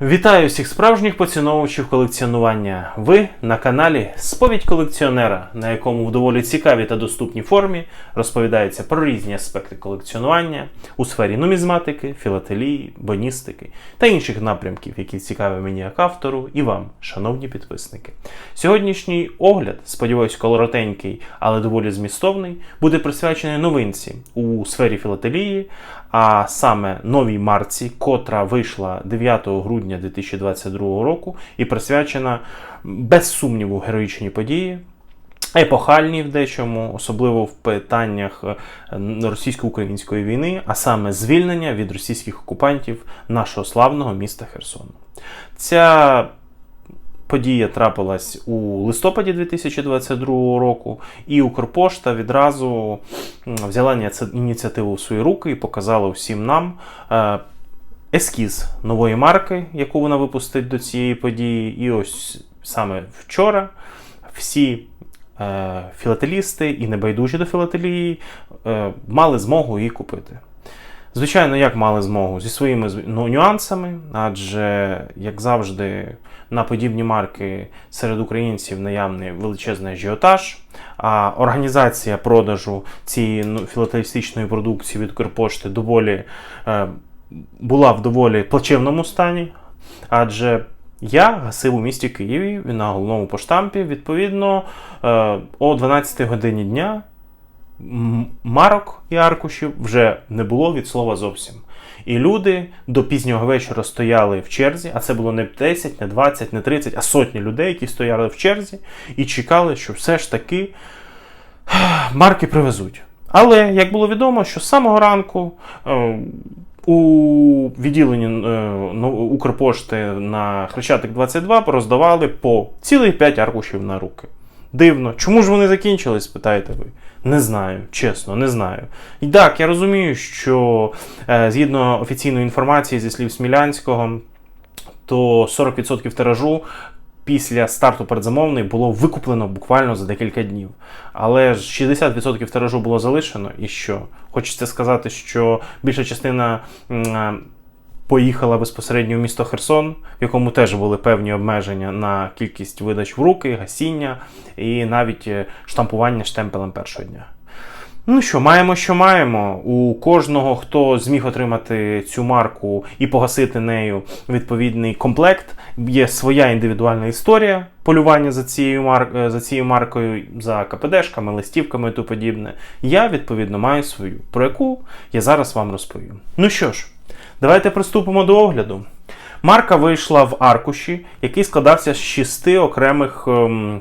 Вітаю всіх справжніх поціновувачів колекціонування. Ви на каналі Сповідь колекціонера, на якому в доволі цікавій та доступній формі розповідається про різні аспекти колекціонування у сфері нумізматики, філателії, боністики та інших напрямків, які цікаві мені як автору і вам, шановні підписники. Сьогоднішній огляд, сподіваюсь, колоротенький, але доволі змістовний, буде присвячений новинці у сфері філателії, а саме новій марці, котра вийшла 9 грудня 2022 року і присвячена без сумніву героїчній події. Епохальні в дечому, особливо в питаннях е, російсько-української війни, а саме звільнення від російських окупантів нашого славного міста Херсону. Ця подія трапилась у листопаді 2022 року, і Укрпошта відразу взяла ініціативу в свої руки і показала всім нам е, ескіз нової марки, яку вона випустить до цієї події. І ось саме вчора всі е, філателісти і небайдужі до філателії е, мали змогу її купити. Звичайно, як мали змогу зі своїми ну, нюансами, адже, як завжди, на подібні марки серед українців наявний величезний ажіотаж. А організація продажу цієї ну, філателістичної продукції від Укрпошти доволі е, була в доволі плачевному стані, адже я гасив у місті Києві на головному поштампі, відповідно, е, о 12 годині дня марок і аркушів вже не було від слова зовсім. І люди до пізнього вечора стояли в черзі, а це було не 10, не 20, не 30, а сотні людей, які стояли в черзі і чекали, що все ж таки марки привезуть. Але як було відомо, що з самого ранку е, у відділенні е, ну, Укрпошти на Хрещатик 22 роздавали по цілих 5 аркушів на руки. Дивно. Чому ж вони закінчились, питаєте ви? Не знаю, чесно, не знаю. І так, я розумію, що е, згідно офіційної інформації зі слів Смілянського, то 40% тиражу після старту передзамовної було викуплено буквально за декілька днів. Але ж 60% тиражу було залишено, і що? Хочеться сказати, що більша частина. Поїхала безпосередньо в місто Херсон, в якому теж були певні обмеження на кількість видач в руки, гасіння і навіть е, штампування штемпелем першого дня. Ну що, маємо, що маємо. У кожного, хто зміг отримати цю марку і погасити нею відповідний комплект, є своя індивідуальна історія полювання за цією, мар... е, за цією маркою, за КПДшками, листівками і тому подібне. Я, відповідно, маю свою, про яку я зараз вам розповім. Ну що ж, давайте приступимо до огляду. Марка вийшла в аркуші, який складався з шести окремих ем,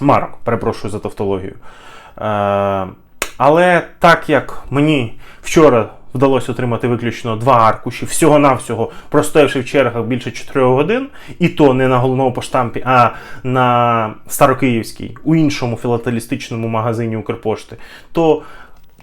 марок. Перепрошую за тавтологію. Е, але так як мені вчора вдалося отримати виключно два аркуші, всього-навсього простоявши в чергах більше 4 годин, і то не на головному поштампі, а на Старокиївській, у іншому філателістичному магазині Укрпошти, то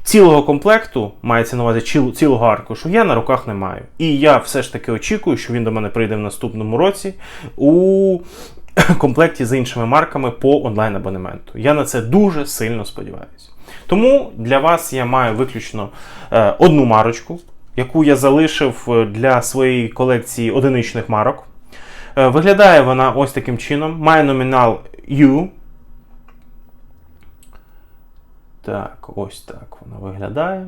цілого комплекту, мається на увазі ціл- цілого аркушу, я на руках не маю. І я все ж таки очікую, що він до мене прийде в наступному році у комплекті з іншими марками по онлайн-абонементу. Я на це дуже сильно сподіваюся. Тому для вас я маю виключно е, одну марочку, яку я залишив е, для своєї колекції одиничних марок. Е, виглядає вона ось таким чином. Має номінал U. Так, ось так вона виглядає.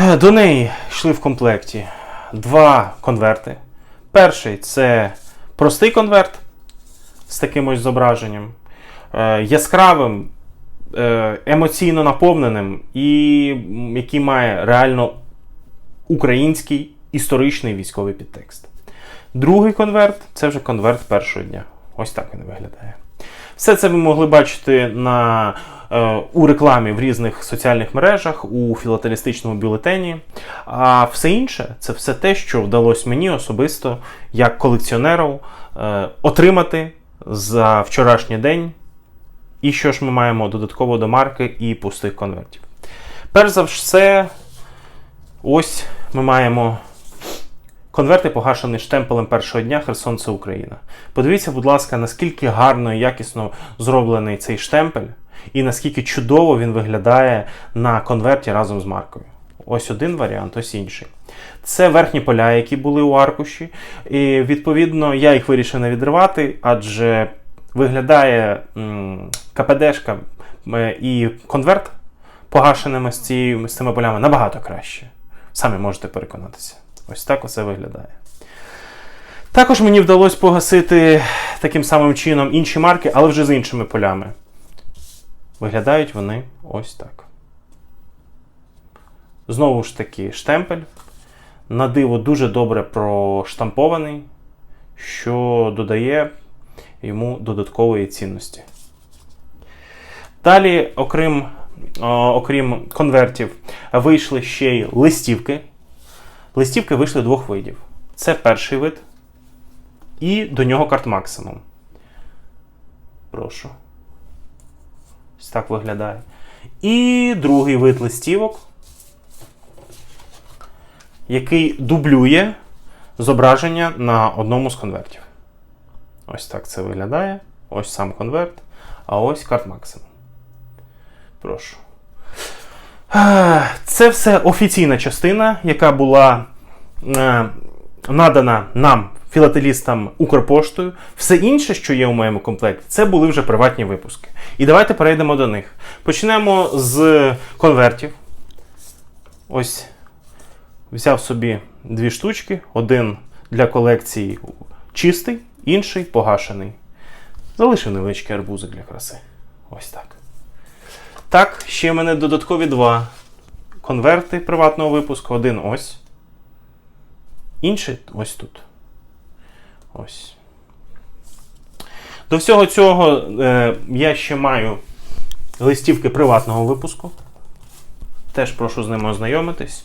Е, До неї йшли в комплекті два конверти. Перший це простий конверт з таким ось зображенням, е, яскравим, е, емоційно наповненим і який має реально український історичний військовий підтекст. Другий конверт це вже конверт першого дня. Ось так він виглядає. Все це ви могли бачити на, е, у рекламі в різних соціальних мережах, у філателістичному бюлетені. А все інше це все те, що вдалося мені особисто, як колекціонеру, е, отримати за вчорашній день. І що ж ми маємо додатково до марки і пустих конвертів. Перш за все, ось ми маємо Конверти погашені штемпелем першого дня Херсон це Україна. Подивіться, будь ласка, наскільки гарно і якісно зроблений цей штемпель, і наскільки чудово він виглядає на конверті разом з маркою. Ось один варіант, ось інший. Це верхні поля, які були у аркуші. І відповідно я їх вирішив не відривати, адже виглядає КПДшка і конверт погашеними з, цією, з цими полями набагато краще. Самі можете переконатися. Ось так оце виглядає. Також мені вдалося погасити таким самим чином інші марки, але вже з іншими полями. Виглядають вони ось так. Знову ж таки, штемпель. На диво дуже добре проштампований, що додає йому додаткової цінності. Далі, окрім, о, окрім конвертів, вийшли ще й листівки. Листівки вийшли двох видів. Це перший вид, і до нього карт максимум. Прошу. Ось так виглядає. І другий вид листівок, який дублює зображення на одному з конвертів. Ось так це виглядає. Ось сам конверт. А ось карт максимум. Прошу. Це все офіційна частина, яка була е, надана нам, філателістам Укрпоштою. Все інше, що є у моєму комплекті, це були вже приватні випуски. І давайте перейдемо до них. Почнемо з конвертів. Ось взяв собі дві штучки: один для колекції чистий, інший погашений. Залишив невеличкий арбузик для краси. Ось так. Так, ще в мене додаткові два конверти приватного випуску. Один ось. Інший ось тут. Ось. До всього цього е, я ще маю листівки приватного випуску. Теж прошу з ними ознайомитись.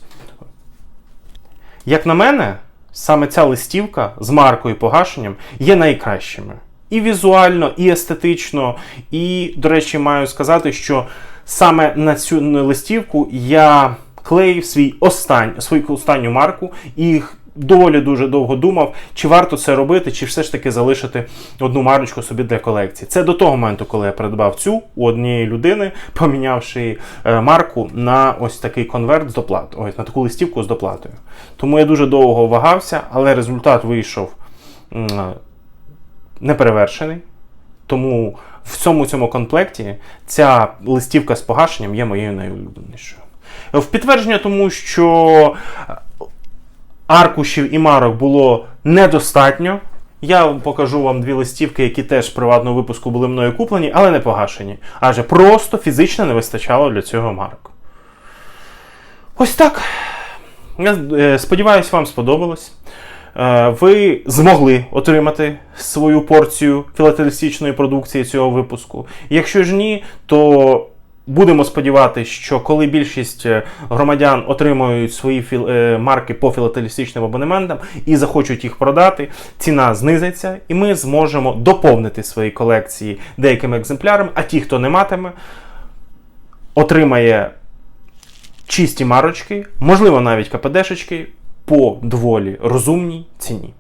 Як на мене, саме ця листівка з маркою погашенням є найкращими. І візуально, і естетично. І, до речі, маю сказати, що саме на цю листівку я клеїв свій остань, свою останню марку і доволі дуже довго думав, чи варто це робити, чи все ж таки залишити одну марочку собі для колекції. Це до того моменту, коли я придбав цю у однієї людини, помінявши е, марку на ось такий конверт з доплатою, ось на таку листівку з доплатою. Тому я дуже довго вагався, але результат вийшов неперевершений. Тому в цьому цьому комплекті ця листівка з погашенням є моєю найулюбленішою. В підтвердження тому, що аркушів і марок було недостатньо. Я покажу вам дві листівки, які теж приватного випуску були мною куплені, але не погашені. Адже просто фізично не вистачало для цього марок. Ось так. Я е, сподіваюся, вам сподобалось. Е, Ви змогли отримати свою порцію філателістичної продукції цього випуску. Якщо ж ні, то будемо сподіватися, що коли більшість е, громадян отримують свої філ... е, марки по філателістичним абонементам і захочуть їх продати, ціна знизиться, і ми зможемо доповнити свої колекції деякими екземплярами, а ті, хто не матиме, отримає чисті марочки, можливо, навіть КПДшечки по доволі розумній ціні.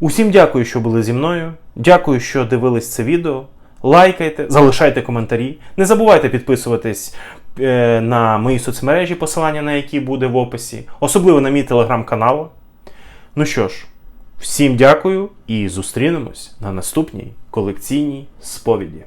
Усім дякую, що були зі мною. Дякую, що дивились це відео. Лайкайте, залишайте коментарі. Не забувайте підписуватись е, на мої соцмережі, посилання на які буде в описі, особливо на мій телеграм-канал. Ну що ж, всім дякую і зустрінемось на наступній колекційній сповіді.